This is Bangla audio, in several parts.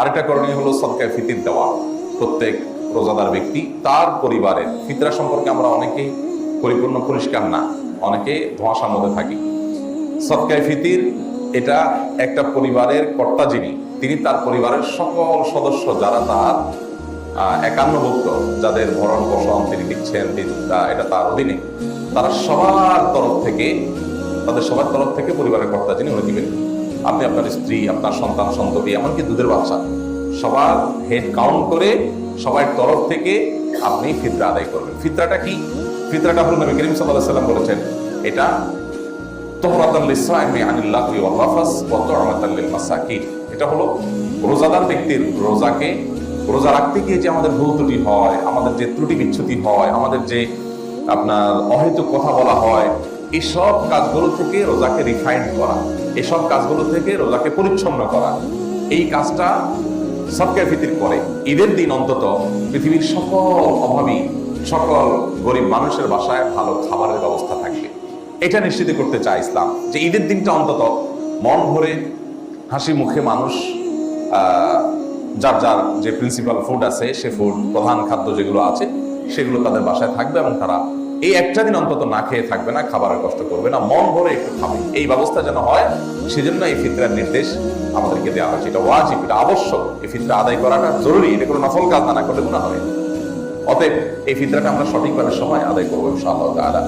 আরেকটা করণীয় হলো সদকায় ফিতির দেওয়া। প্রত্যেক রোজাদার ব্যক্তি তার পরিবারের ফিতরা সম্পর্কে আমরা অনেকে পরিপূর্ণ পরিষ্কার না, অনেকে ধোঁয়াশার মধ্যে থাকি। সদকায় ফিতির, এটা একটা পরিবারের কর্তা যিনি, তিনি তার পরিবারের সকল সদস্য যারা তার একান্নভুক্ত, যাদের ভরণ পোষণ তিনি দিচ্ছেন এটা তার অধীনে। তারা সবার তরফ থেকে, তাদের সবার তরফ থেকে পরিবারের কর্তা যিনি, উনি দিবেন। আপনি আপনার স্ত্রী, আপনার সন্তান সন্ততি এমনকি দুধের বাচ্চা, সবার হেড কাউন্ট করে সবার তরফ থেকে আপনি ফিতরা আদায় করবেন। ফিতরাটা কি? ফিতরাটা হলো নবী করিম আলাইহি সাল্লাম বলেছেন, এটা এটা হলো রোজাদার ব্যক্তির রোজাকে, রোজা রাখতে গিয়ে যে আমাদের ভুল ত্রুটি হয়, আমাদের যে ত্রুটি বিচ্ছুতি হয়, আমাদের যে আপনার অহেতুক কথা বলা হয় এসব কাজগুলো থেকে রোজাকে রিফাইন্ড করা, এসব কাজগুলো থেকে রোজাকে পরিচ্ছন্ন করা। এই কাজটা সবকে ফিতির করে ঈদের দিন অন্তত পৃথিবীর সকল অভাবী, সকল গরিব মানুষের বাসায় ভালো খাবারের ব্যবস্থা থাকবে। এটা নিশ্চিত করতে চায় ইসলাম যে ঈদের দিনটা অন্তত মন ভরে, হাসি মুখে মানুষ যার যার যে প্রিন্সিপাল ফুড আছে, সে ফুড প্রধান খাদ্য যেগুলো আছে, সেগুলো তাদের বাসায় থাকবে এবং তারা এই একটা দিন অন্তত না খেয়ে থাকবে না, খাবারের কষ্ট করবে না, মন ভরে একটু খাবে। এই ব্যবস্থা যেন হয়, সেজন্য এই ফিতরার নির্দেশ আমাদেরকে দেওয়া হয়েছে। এটা ওয়াজিব, এটা আবশ্যক। এই ফিতরা আদায় করাটা জরুরি, এটা কোনো নফল কাজ না করলে গুণা হবে অতএব এই ফিতরাটা আমরা সঠিকভাবে সময় আদায় করব ইনশাআল্লাহ তাআলা।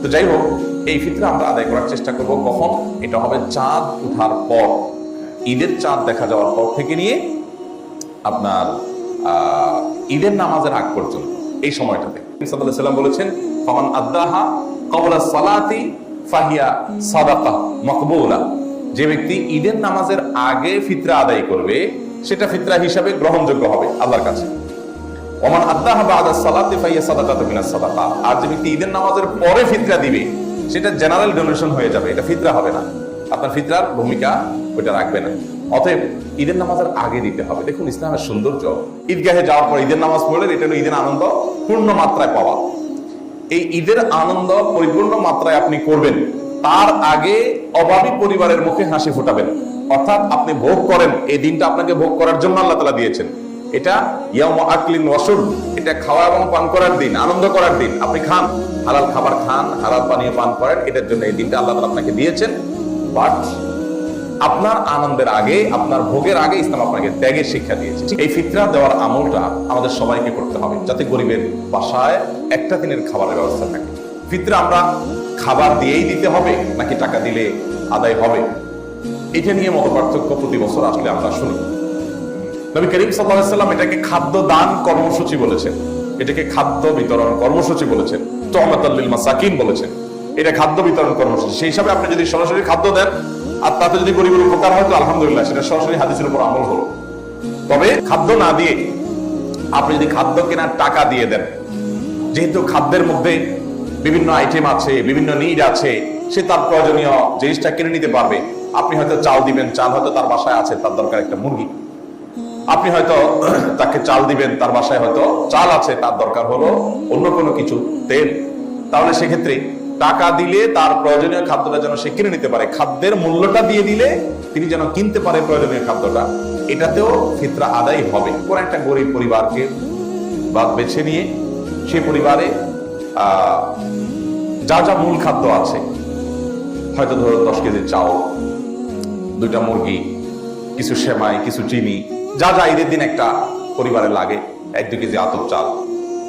তো যাই হোক, এই ফিতরা আমরা আদায় করার চেষ্টা করব কখন? এটা হবে চাঁদ উঠার পর। ঈদের চাঁদ দেখা যাওয়ার পর থেকে নিয়ে আপনার ঈদের নামাজের আগ পর্যন্ত, এই সময়টাতে। সাল্লাম বলেছেন, ফামান আদ্দাহা ক্বাবলা সালাতি ফাহিয়া সাদাকা যে ব্যক্তি ঈদের নামাজের আগে ফিতরা আদায় করবে, সেটা ফিতরা হিসাবে গ্রহণযোগ্য হবে আল্লাহর কাছে। ওমান সালাতে ফাইয়া সাদাকা। আর যে ব্যক্তি ঈদের নামাজের পরে ফিতরা দিবে, সেটা জেনারেল ডোনেশন হয়ে যাবে, এটা ফিতরা হবে না। আপনার ফিতরার ভূমিকা ওইটা রাখবে না। অতএব ঈদের নামাজের আগে দিতে হবে। দেখুন, ইসলামের সৌন্দর্য, ঈদগাহে যাওয়ার পর ঈদের নামাজ পড়লে এটা ঈদের আনন্দ পূর্ণ মাত্রায় পাওয়া। এই ঈদের আনন্দ পরিপূর্ণ মাত্রায় আপনি করবেন। তার আগে অভাবী পরিবারের মুখে হাসি ফোটাবেন। অর্থাৎ আপনি ভোগ করেন, এই দিনটা আপনাকে ভোগ করার জন্য আল্লাহ তালা দিয়েছেন। এটা ইয়াম আকলিন ওয়াসুল এটা খাওয়া এবং পান করার দিন, আনন্দ করার দিন। আপনি খান, হালাল খাবার খান, হালাল পানীয় পান করেন, এটার জন্য এই দিনটা আল্লাহ আপনাকে দিয়েছেন। বাট আপনার আনন্দের আগে, আপনার ভোগের আগে ইসলাম আপনাকে ত্যাগের শিক্ষা দিয়েছে। এই ফিতরা দেওয়ার আমলটা আমাদের সবাইকে করতে হবে, যাতে গরিবের বাসায় একটা দিনের খাবারের ব্যবস্থা থাকে। ফিতরা আমরা খাবার দিয়েই দিতে হবে, নাকি টাকা দিলে আদায় হবে? এটা নিয়ে মত পার্থক্য প্রতি বছর আসলে আমরা শুনি। নবী করিম সাল্লাম এটাকে খাদ্য দান কর্মসূচি বলেছেন। এটাকে খাদ্য বিতরণ কর্মসূচি বলেছেন। তহমতাল্লিল মাসাকিন বলেছেন। এটা খাদ্য বিতরণ কর্মসূচি। সেই হিসাবে আপনি যদি সরাসরি খাদ্য দেন আর তাতে যদি গরিবের উপকার হয় তো আলহামদুলিল্লাহ, সেটা সরাসরি হাদিসের উপর আমল হলো। তবে খাদ্য না দিয়ে আপনি যদি খাদ্য কেনার টাকা দিয়ে দেন, যেহেতু খাদ্যের মধ্যে বিভিন্ন আইটেম আছে, বিভিন্ন নিড আছে, সে তার প্রয়োজনীয় জিনিসটা কিনে নিতে পারবে। আপনি হয়তো চাল দিবেন, চাল হয়তো তার বাসায় আছে, তার দরকার একটা মুরগি। আপনি হয়তো তাকে চাল দিবেন, তার বাসায় হয়তো চাল আছে, তার দরকার হলো অন্য কোনো কিছু, তেল। তাহলে সেক্ষেত্রে টাকা দিলে তার প্রয়োজনীয় খাদ্যটা যেন সে কিনে নিতে পারে। খাদ্যের মূল্যটা দিয়ে দিলে তিনি যেন কিনতে পারে প্রয়োজনীয় খাদ্যটা। এটাতেও ফিতরা আদায় হবে। কোন একটা গরিব পরিবারকে বা বেছে নিয়ে সে পরিবারে যা যা মূল খাদ্য আছে, হয়তো ধরো দশ কেজি চাউল, দুইটা মুরগি, কিছু সেমাই, কিছু চিনি, যা যা ঈদের দিন একটা পরিবারে লাগে, এক দু কেজি আতপ চাল।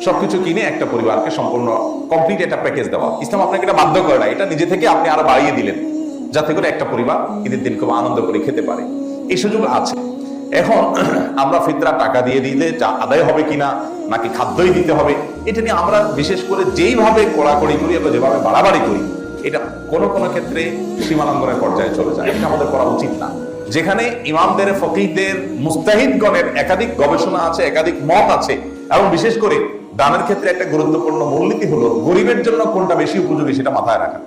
সবকিছু কিনে একটা পরিবারকে সম্পূর্ণ কমপ্লিট একটা প্যাকেজ দেওয়া। ইসলাম আপনাকে এটা বাধ্য করে না এটা নিজে থেকে আপনি আরও বাড়িয়ে দিলেন, যাতে করে একটা পরিবার ঈদের দিন খুব আনন্দ করে খেতে পারে। এই সুযোগ আছে। এখন আমরা ফিতরা টাকা দিয়ে দিলে যা আদায় হবে কিনা, নাকি খাদ্যই দিতে হবে, এটা নিয়ে আমরা বিশেষ করে যেইভাবে কড়াকড়ি করি বা যেভাবে বাড়াবাড়ি করি, এটা কোনো কোনো ক্ষেত্রে সীমালঙ্ঘনের পর্যায়ে চলে যায়। এটা আমাদের করা উচিত না। যেখানে ইমামদের ফকিরদের মুস্তাহিদগণের একাধিক গবেষণা আছে, একাধিক মত আছে, এবং বিশেষ করে দানের ক্ষেত্রে একটা গুরুত্বপূর্ণ মূলনীতি হলো গরিবের জন্য কোনটা বেশি উপযোগী সেটা মাথায় রাখা।